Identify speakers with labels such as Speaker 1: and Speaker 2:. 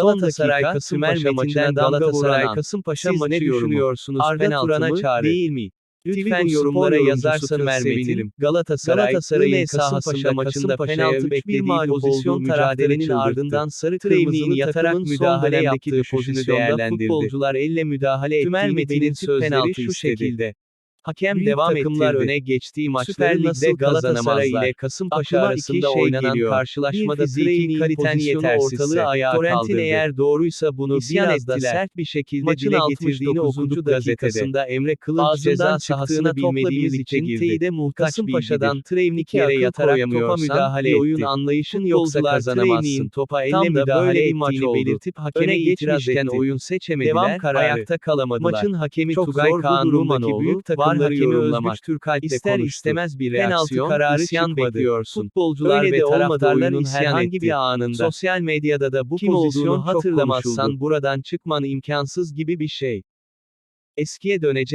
Speaker 1: Galatasaray Kasımpaşa maçına vuran Kasımpaşa maçı
Speaker 2: ne düşünüyorsunuz?
Speaker 1: Arda Turan'a çağrı.
Speaker 2: değil mi?
Speaker 1: Lütfen yorumlara yazarsanız sevinirim. Galatasaray,
Speaker 2: Galatasaray'ın
Speaker 1: Kasımpaşa maçında penaltı beklediği pozisyon
Speaker 2: mücadelenin
Speaker 1: ardından sarı kırmızılı
Speaker 2: yatarak müdahale yaptığı
Speaker 1: pozisyonda
Speaker 2: futbolcular
Speaker 1: elle müdahale ettiğini belirtip penaltı
Speaker 2: şu şekilde.
Speaker 1: Hakem
Speaker 2: Büyük
Speaker 1: devam
Speaker 2: takımlar
Speaker 1: ettirdi.
Speaker 2: öne
Speaker 1: geçtiği maçları Lig'de Galatasaray ile Kasımpaşa
Speaker 2: Aklıma
Speaker 1: arasında
Speaker 2: iki şey
Speaker 1: oynanan
Speaker 2: geliyor.
Speaker 1: karşılaşmada Trevni'nin
Speaker 2: kaliten yetersizse,
Speaker 1: ortalığı ayağa
Speaker 2: Torrent'in eğer
Speaker 1: doğruysa bunu
Speaker 2: İsyan
Speaker 1: biraz da
Speaker 2: ettiler.
Speaker 1: sert bir şekilde
Speaker 2: Maçın
Speaker 1: dile
Speaker 2: 69.
Speaker 1: getirdiğini okuduk
Speaker 2: gazetede.
Speaker 1: gazetesinde Emre
Speaker 2: Ağzından
Speaker 1: ceza sahasını bilmediğimiz için teyide muhtaç
Speaker 2: Kasımpaşa'dan.
Speaker 1: Trevnik yere yatarak topa müdahale etti.
Speaker 2: oyun
Speaker 1: anlayışın yoksa kazanamazsın. Topa elle
Speaker 2: Tam da
Speaker 1: müdahale
Speaker 2: böyle bir maç oldu.
Speaker 1: belirtip hakeme itiraz etti.
Speaker 2: oyun seçemediler, ayakta kalamadılar.
Speaker 1: Maçın hakemi Tugay Kaan Rumanoğlu,
Speaker 2: büyük
Speaker 1: var
Speaker 2: takımları
Speaker 1: hakemi. Özgür Türkalp
Speaker 2: İster
Speaker 1: konuştu.
Speaker 2: istemez bir
Speaker 1: Penaltı
Speaker 2: reaksiyon,
Speaker 1: kararı
Speaker 2: isyan
Speaker 1: çıkmadı.
Speaker 2: bekliyorsun.
Speaker 1: Futbolcular
Speaker 2: Öyle
Speaker 1: ve taraftarlar
Speaker 2: herhangi
Speaker 1: etti.
Speaker 2: bir anında.
Speaker 1: Sosyal medyada da bu
Speaker 2: Kim
Speaker 1: pozisyonu hatırlamazsan buradan çıkman imkansız gibi bir şey. Eskiye dönecek